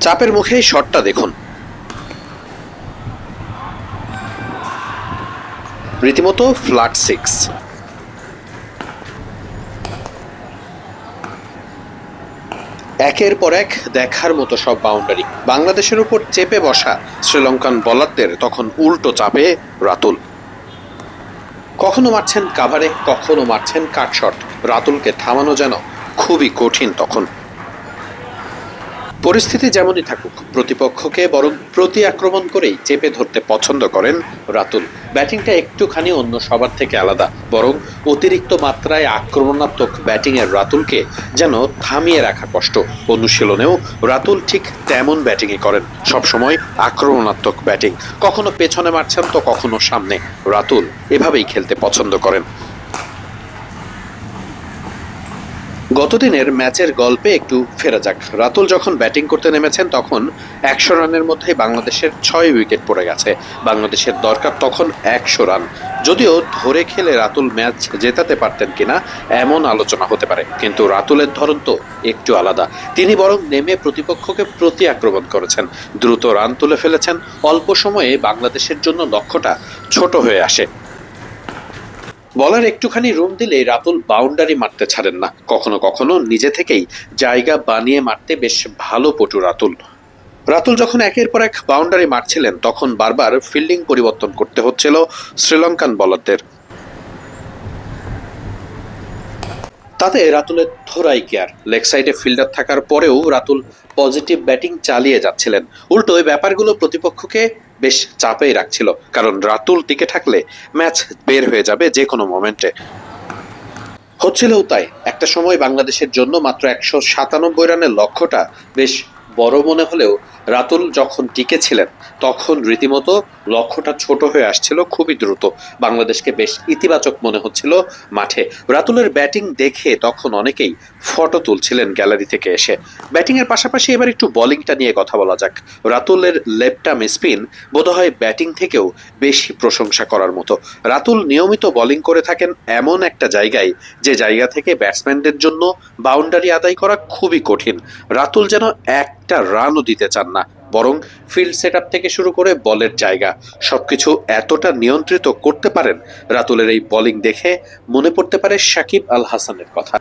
চাপের মুখে শটটা দেখুন। রীতিমতো ফ্ল্যাট সিক্স। একের পর এক দেখার মতো সব বাউন্ডারি বাংলাদেশের উপর চেপে বসা শ্রীলঙ্কান বলারদের তখন উল্টো চাপে রাতুল। কখনো মারছেন কাভারে, কখনো মারছেন কাটশট। রাতুলকে থামানো যেন খুবই কঠিন তখন। পরিস্থিতি যেমনই থাকুক, প্রতিপক্ষকে বরং প্রতি আক্রমণ করেই চেপে ধরতে পছন্দ করেন রাতুল। ব্যাটিংটা একটুখানি অন্য সবার থেকে আলাদা, বরং অতিরিক্ত মাত্রায় আক্রমণাত্মক ব্যাটিংয়ের রাতুলকে যেন থামিয়ে রাখা কষ্ট। অনুশীলনেও রাতুল ঠিক তেমন ব্যাটিংই করেন, সবসময় আক্রমণাত্মক ব্যাটিং। কখনো পেছনে মারছেন, তো কখনো সামনে। রাতুল এভাবেই খেলতে পছন্দ করেন। গতদিনের ম্যাচের গল্পে একটু ফেরা যাক। রাতুল যখন ব্যাটিং করতে নেমেছেন, তখন একশো রানের মধ্যে বাংলাদেশের ছয় উইকেট পড়ে গেছে। বাংলাদেশের দরকার তখন একশো রান। যদিও ধরে খেলে রাতুল ম্যাচ জেতাতে পারতেন কিনা, এমন আলোচনা হতে পারে। কিন্তু রাতুলের ধরন তো একটু আলাদা। তিনি বরং নেমে প্রতিপক্ষকে প্রতি আক্রমণ করেছেন। দ্রুত রান তুলে ফেলেছেন। অল্প সময়ে বাংলাদেশের জন্য লক্ষ্যটা ছোট হয়ে আসে। বলার একটুখানি রুম দিলেই রাতুল বাউন্ডারি মারতে ছাড়েন না। কখনো কখনো নিজে থেকেই জায়গা বানিয়ে মারতে বেশ ভালো পটু রাতুল। রাতুল যখন একের পর এক বাউন্ডারি মারছিলেন, তখন বারবার ফিল্ডিং পরিবর্তন করতে হচ্ছিল শ্রীলঙ্কান বলারদের তাতে রাতুলের থোড়াই কেয়ার লেগ সাইডে ফিল্ডার থাকার পরেও রাতুল পজিটিভ ব্যাটিং চালিয়ে যাচ্ছিলেন। উল্টো ওই ব্যাপারগুলো প্রতিপক্ষকে বেশ চাপেই রাখছিল, কারণ রাতুল টিকে থাকলে ম্যাচ বের হয়ে যাবে যে কোনো মোমেন্টে। হচ্ছিলও তাই, একটা সময় বাংলাদেশের জন্য মাত্র একশো সাতানব্বই রানের লক্ষ্যটা বেশ বড় মনে হলেও রাতুল যখন টিকে ছিলেন, তখন রীতিমতো লক্ষ্যটা ছোট হয়ে আসছিল খুবই দ্রুত। বাংলাদেশকে বেশ ইতিবাচক মনে হচ্ছিল মাঠে। রাতুলের ব্যাটিং দেখে তখন অনেকেই ফটো তুলছিলেন গ্যালারি থেকে এসে। ব্যাটিংয়ের পাশাপাশি এবার একটু বোলিংটা নিয়ে কথা বলা যাক। রাতুলের লেফটাম স্পিন বোধহয় ব্যাটিং থেকেও বেশি প্রশংসা করার মতো। রাতুল নিয়মিত বোলিং করে থাকেন এমন একটা জায়গায়, যে জায়গা থেকে ব্যাটসম্যানদের জন্য বাউন্ডারি আদায় করা খুবই কঠিন। রাতুল যেন একটা রানও দিতে চান না। বরং ফিল্ড সেট থেকে শুরু করে বলের জায়গা, সবকিছু এতটা নিয়ন্ত্রিত করতে পারেন, রাতুলের এই বোলিং দেখে মনে পড়তে পারে সাকিব আল হাসানের কথা।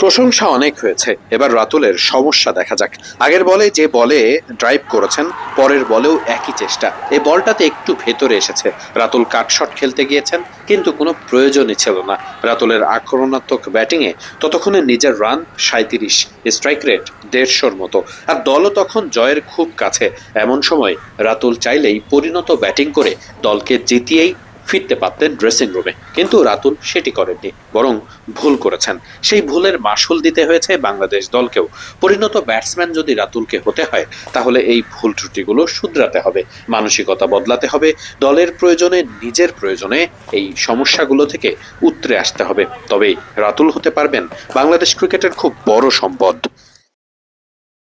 প্রশংসা অনেক হয়েছে। এবার রাতুলের সমস্যা দেখা যাক। আগের বলে যে বলে ড্রাইভ করেছেন, পরের বলেও একই চেষ্টা। এই বলটাতে একটু ভেতরে এসেছে। রাতুল কাটশট খেলতে গিয়েছেন, কিন্তু কোনো প্রয়োজনই ছিল না। রাতুলের আক্রমণাত্মক ব্যাটিংয়ে ততক্ষণে নিজের রান সাঁত্রিশ স্ট্রাইক রেট দেড়শোর মতো। আর দলও তখন জয়ের খুব কাছে। এমন সময় রাতুল চাইলেই পরিণত ব্যাটিং করে দলকে জিতিয়েই ফিরতে পারতেন ড্রেসিং রুমে কিন্তু রাতুল সেটি করেননি, বরং ভুল করেছেন। সেই ভুলের মাসুল দিতে হয়েছে বাংলাদেশ দলকেও। পরিণত ব্যাটসম্যান যদি রাতুলকে হতে হয়, তাহলে এই ভুল ত্রুটিগুলো শুধরাতে হবে, মানসিকতা বদলাতে হবে, দলের প্রয়োজনে, নিজের প্রয়োজনে এই সমস্যাগুলো থেকে উতরে আসতে হবে। তবেই রাতুল হতে পারবেন। বাংলাদেশ ক্রিকেটের খুব বড় সম্পদ।